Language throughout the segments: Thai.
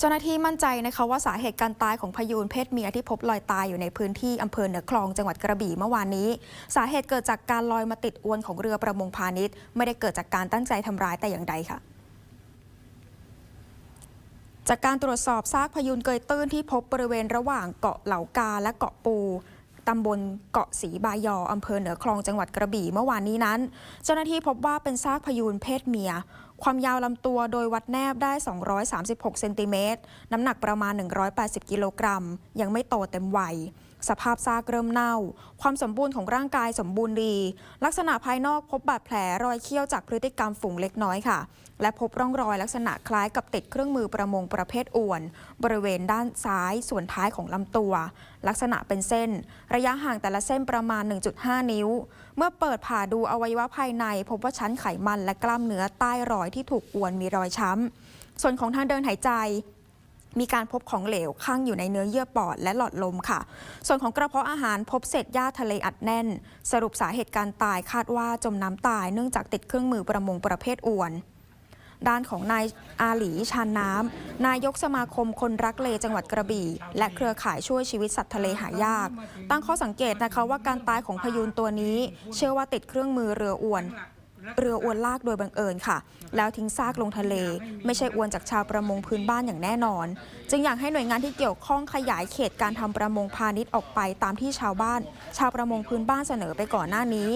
เจ้าหน้าที่มั่นใจนะคะว่าสาเหตุการตายของพยูนเพศเมียที่พบลอยตายอยู่ในพื้นที่อำเภอเหนือคลองจังหวัดกระบี่เมื่อวานนี้ สาเหตุเกิดจากการลอยมาติดอวนของเรือประมงพาณิชย์ ไม่ได้เกิดจากการตั้งใจทำร้ายแต่อย่างใดค่ะจากการตรวจสอบซากพยูนเกยตื้นที่พบบริเวณระหว่างเกาะเหลากาและเกาะปูตำบลเกาะสีบายออำเภอเหนือคลองจังหวัดกระบี่เมื่อวานนี้นั้น เจ้าหน้าที่พบว่าเป็นซากพยูนเพศเมีย ความยาวลำตัวโดยวัดแนบได้ 236 เซนติเมตร น้ำหนักประมาณ 180 กิโลกรัม ยังไม่โตเต็มวัย สภาพซากเริ่มเน่า ความสมบูรณ์ของร่างกายสมบูรณ์ดี ลักษณะภายนอกพบบาดแผลรอยเขี้ยวจากพฤติกรรมฝูงเล็กน้อยค่ะ และพบร่องรอยลักษณะคล้ายกับติดเครื่องมือประมงประเภทอวน บริเวณด้านซ้ายส่วนท้ายของลำตัว ลักษณะเป็นเส้น ระยะห่างแต่ละเส้นประมาณ 1.5 นิ้ว เมื่อเปิดผ่าดูอวัยวะภายใน พบว่าชั้นไขมันและกล้ามเนื้อใต้รอยที่ถูกอวนมีรอยช้ำ ส่วนของทางเดินหายใจ มีการพบของเหลวข้างอยู่ในเนื้อเยื่อปอดและหลอดลมค่ะ ส่วนของกระเพาะอาหารพบเศษหญ้าทะเลอัดแน่น สรุปสาเหตุการตายคาดว่าจมน้ำตายเนื่องจากติดเครื่องมือประมงประเภทอวน ด้านของนายอาหลีชานน้ำ นายกสมาคมคนรักเลจังหวัดกระบี่ และเครือข่ายช่วยชีวิตสัตว์ทะเลหายาก ตั้งข้อสังเกตนะคะว่าการตายของพยูนตัวนี้ เชื่อว่าติดเครื่องมือเรืออวน เรืออวนลากโดยบังเอิญค่ะ แล้วทิ้งซากลงทะเล ไม่ใช่อวนจากชาวประมงพื้นบ้านอย่างแน่นอน จึงอยากให้หน่วยงานที่เกี่ยวข้องขยายเขตการทำประมงพาณิชย์ออกไปตามที่ชาวบ้าน ชาวประมงพื้นบ้านเสนอไปก่อนหน้านี้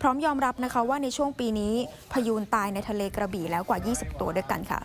พร้อมยอมรับนะคะว่าในช่วงปีนี้พยูนตายในทะเลกระบี่แล้วกว่า 20 ตัวด้วยกันค่ะ